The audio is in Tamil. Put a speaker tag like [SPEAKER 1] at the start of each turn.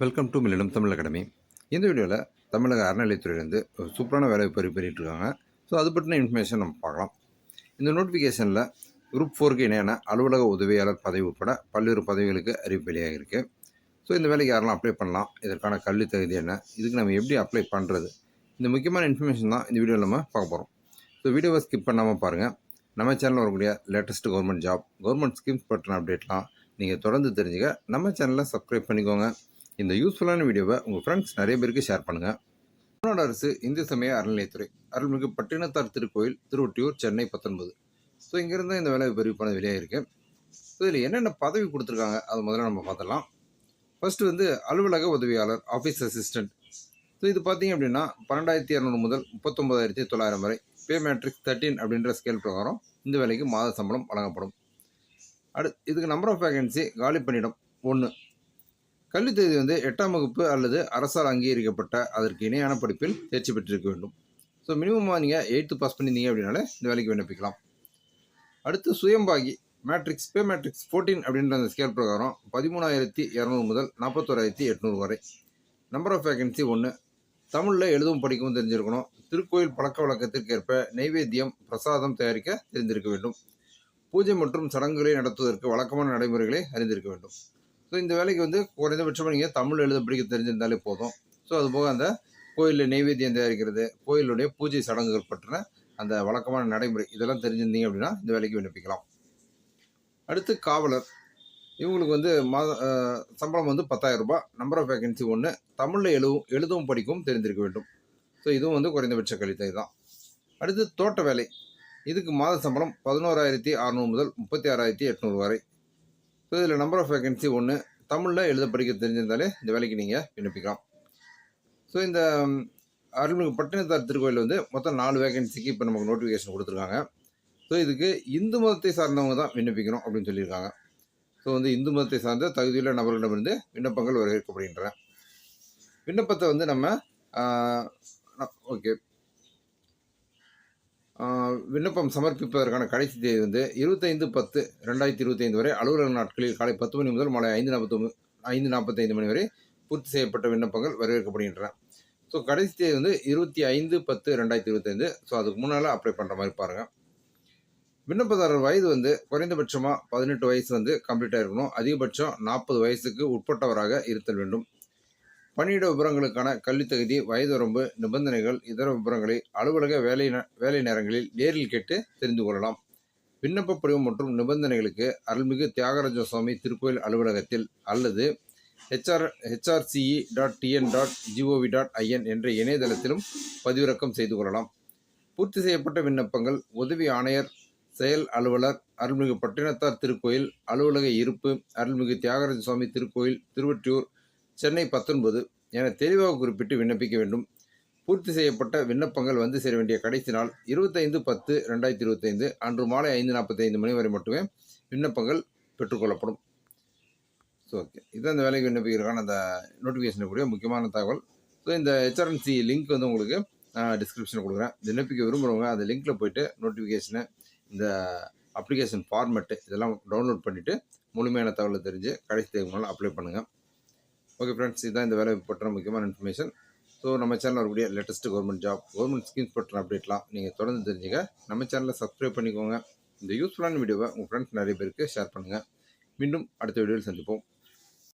[SPEAKER 1] Welcome to millennium Tamil academy இந்த வீடியோவில் தமிழக அறநிலையத்துறையிலேருந்து ஒரு சூப்பரான வேலை பெரு இருக்காங்க ஸோ அது பற்றின இன்ஃபர்மேஷன் நம்ம பார்க்கலாம். இந்த நோட்டிஃபிகேஷனில் குரூப் ஃபோருக்கு இணையான அலுவலக உதவியாளர் பதவி உட்பட பல்வேறு பதவிகளுக்கு அறிவிப்பலியாக இருக்குது ஸோ இந்த வேலைக்கு யாரெல்லாம் அப்ளை பண்ணலாம்? இதற்கான கல்வி தகுதி என்ன? இதுக்கு நம்ம எப்படி அப்ளை பண்ணுறது இந்த முக்கியமான இன்ஃபர்மேஷன் தான் இந்த வீடியோவில் நம்ம பார்க்க போகிறோம் ஸோ வீடியோவை ஸ்கிப் பண்ணாமல் பாருங்கள் நம்ம சேனலில் வரக்கூடிய latest government job government schemes பற்றின அப்டேட்லாம் நீங்கள் தொடர்ந்து தெரிஞ்சுக்க நம்ம சேனலை சப்ஸ்கிரைப் பண்ணிக்கோங்க. இந்த யூஸ்ஃபுல்லான வீடியோவை உங்கள் ஃப்ரெண்ட்ஸ் நிறைய பேருக்கு ஷேர் பண்ணுங்கள் தமிழ்நாடு அரசு இந்து சமய அறநிலையத்துறை அருள்மிகு பட்டினத்தார் திருக்கோயில் திருவொட்டியூர் சென்னை பத்தொன்பது. ஸோ இங்கேருந்து இந்த வேலை விரிவான வெளியாக இருக்குது ஸோ இதில் என்னென்ன பதவி கொடுத்துருக்காங்க? அது முதல்ல நம்ம பார்த்துடலாம். ஃபஸ்ட்டு வந்து அலுவலக உதவியாளர் ஆஃபீஸ் அசிஸ்டன்ட் ஸோ இது பார்த்தீங்க அப்படின்னா பன்னெண்டாயிரத்தி இரநூறு முதல் முப்பத்தொம்பதாயிரத்தி தொள்ளாயிரம் வரை பே மேட்ரிக்ஸ் தேர்ட்டின் அப்படின்ற ஸ்கேல் பிரகாரம் இந்த வேலைக்கு மாத சம்பளம் வழங்கப்படும். அடு இதுக்கு நம்பர் ஆஃப் வேகன்சி காலி பணியிடம் ஒன்று கல்வித் தேதி வந்து எட்டாம் வகுப்பு அல்லது அரசால் அங்கீகரிக்கப்பட்ட அதற்கு இணையான படிப்பில் தேர்ச்சி பெற்றிருக்க வேண்டும். ஸோ மினிமமாக நீங்கள் எயித்து பாஸ் பண்ணியிருந்தீங்க அப்படின்னாலே இந்த வேலைக்கு விண்ணப்பிக்கலாம். அடுத்து சுயம்பாகி மேட்ரிக்ஸ் பே மேட்ரிக்ஸ் ஃபோர்டீன் அப்படின்ற அந்த ஸ்கேல் பிரகாரம் பதிமூணாயிரத்தி இரநூறு முதல் நாற்பத்தோராயிரத்தி எட்நூறு வரை. நம்பர் ஆஃப் வேகன்சி ஒன்று தமிழில் எழுதவும் படிக்கவும் தெரிஞ்சிருக்கணும். திருக்கோயில் பழக்க வழக்கத்திற்கு ஏற்ப நைவேத்தியம் பிரசாதம் தயாரிக்க தெரிந்திருக்க வேண்டும். பூஜை மற்றும் சடங்குகளை நடத்துவதற்கு வழக்கமான நடைமுறைகளை அறிந்திருக்க வேண்டும். ஸோ இந்த வேலைக்கு வந்து குறைந்தபட்சமாக நீங்கள் தமிழ் எழுத படிக்க தெரிஞ்சிருந்தாலே போதும். ஸோ அது போக அந்த கோயிலில் நெய்வேத்தியம் தயாரிக்கிறது கோயிலுடைய பூஜை சடங்குகள் பற்றின அந்த வழக்கமான நடைமுறை இதெல்லாம் தெரிஞ்சிருந்தீங்க அப்படின்னா இந்த வேலைக்கு விண்ணப்பிக்கலாம். அடுத்து காவலர். இவங்களுக்கு வந்து மாத சம்பளம் வந்து 10000 ரூபாய். நம்பர் ஆஃப் வேகன்சி ஒன்று தமிழில் எழுவும் எழுதவும் படிக்கவும் தெரிந்திருக்க வேண்டும். ஸோ இதுவும் வந்து குறைந்தபட்ச கழித்தை தான். அடுத்து தோட்ட வேலை. இதுக்கு மாத சம்பளம் பதினோராயிரத்தி அறநூறு முதல் முப்பத்தி ஆறாயிரத்தி எட்நூறு வரை. ஸோ இதில் நம்பர் ஆஃப் வேகன்சி ஒன்று தமிழில் எழுத படிக்க தெரிஞ்சிருந்தாலே இந்த வேலைக்கு நீங்கள் விண்ணப்பிக்கலாம். ஸோ இந்த அருள்மிகு பட்டினத்தார் திருக்கோயில் வந்து மொத்தம் நாலு வேகன்சிக்கு இப்போ நமக்கு நோட்டிஃபிகேஷன் கொடுத்துருக்காங்க. ஸோ இதுக்கு இந்து மதத்தை சார்ந்தவங்க தான் விண்ணப்பிக்கணும் அப்படின்னு சொல்லியிருக்காங்க. ஸோ வந்து இந்து மதத்தை சார்ந்த தகுதியுள்ள நபர்களிடமிருந்து விண்ணப்பங்கள் வரவேற்கப்படுகின்றன விண்ணப்பத்தை வந்து நம்ம ஓகே விண்ணப்பம் சமர்ப்பிப்பதற்கான கடைசி தேதி வந்து இருபத்தைந்து பத்து ரெண்டாயிரத்தி இருபத்தைந்து வரை அலுவலக நாட்களில் காலை பத்து மணி முதல் மாலை ஐந்து நாற்பத்தொம்பது ஐந்து நாற்பத்தைந்து மணி வரை பூர்த்தி செய்யப்பட்ட விண்ணப்பங்கள் வரவேற்கப்படுகின்றன. ஸோ கடைசி தேதி வந்து இருபத்தி ஐந்து பத்து ரெண்டாயிரத்தி இருபத்தைந்து. ஸோ அதுக்கு முன்னால் அப்ளை பண்ணுற மாதிரி பாருங்கள் விண்ணப்பதாரர் வயது வந்து குறைந்தபட்சமாக பதினெட்டு வயசு வந்து கம்ப்ளீட்டாக இருக்கணும். அதிகபட்சம் நாற்பது வயசுக்கு உட்பட்டவராக இருத்தல் வேண்டும். பணியிட விபரங்களுக்கான கல்வித் தகுதி வயது வரம்பு நிபந்தனைகள் இதர விபரங்களை அலுவலக வேலை வேலை நேரங்களில் நேரில் கேட்டு தெரிந்து கொள்ளலாம். விண்ணப்ப படிவம் மற்றும் நிபந்தனைகளுக்கு அருள்மிகு தியாகராஜ சுவாமி திருக்கோயில் அலுவலகத்தில் அல்லது HR HRCE dot TN dot GOV dot IN என்ற இணையதளத்திலும் பதிவிறக்கம் செய்து கொள்ளலாம். பூர்த்தி செய்யப்பட்ட விண்ணப்பங்கள் உதவி ஆணையர் செயல் அலுவலர் அருள்மிகு பட்டினத்தார் திருக்கோயில் அலுவலக இருப்பு அருள்மிகு தியாகராஜ சுவாமி திருக்கோயில் திருவற்றியூர் சென்னை பத்தொன்பது என தெளிவாக குறிப்பிட்டு விண்ணப்பிக்க வேண்டும். பூர்த்தி செய்யப்பட்ட விண்ணப்பங்கள் வந்து சேர வேண்டிய கடைசி நாள் இருபத்தைந்து பத்து ரெண்டாயிரத்தி இருபத்தைந்து அன்று மாலை ஐந்து நாற்பத்தைந்து மணி வரை மட்டுமே விண்ணப்பங்கள் பெற்றுக்கொள்ளப்படும் ஸோ ஓகே இதுதான் இந்த வேலைக்கு விண்ணப்பிக்கிறதுக்கான அந்த நோட்டிஃபிகேஷனை கூடிய முக்கியமான தகவல். ஸோ இந்த ஹெச்ஆர்என்சி லிங்க் வந்து உங்களுக்கு நான் டிஸ்கிரிப்ஷனில் கொடுக்குறேன். விண்ணப்பிக்க விரும்புகிறவங்க அந்த லிங்க்கில் போயிட்டு நோட்டிஃபிகேஷனு இந்த அப்ளிகேஷன் ஃபார்மெட்டு இதெல்லாம் டவுன்லோட் பண்ணிவிட்டு முழுமையான தகவலை தெரிஞ்சு கடைசி தேவை அப்ளை பண்ணுங்கள் ஓகே ஃப்ரெண்ட்ஸ் இதுதான் இந்த வேலை பற்றின முக்கியமான இன்ஃபர்மேஷன் ஸோ நம்ம சேனலில் வரக்கூடிய latest government job government schemes பற்றின அப்டேட்லாம் நீங்கள் தொடர்ந்து தெரிஞ்சுக்க நம்ம சேனலை சப்ஸ்கிரைப் பண்ணிக்கோங்க. இந்த யூஸ்ஃபுல்லான வீடியோவை உங்கள் ஃப்ரெண்ட்ஸ் நிறைய பேருக்கு ஷேர் பண்ணுங்கள் மீண்டும் அடுத்த வீடியோவில் சந்திப்போம்.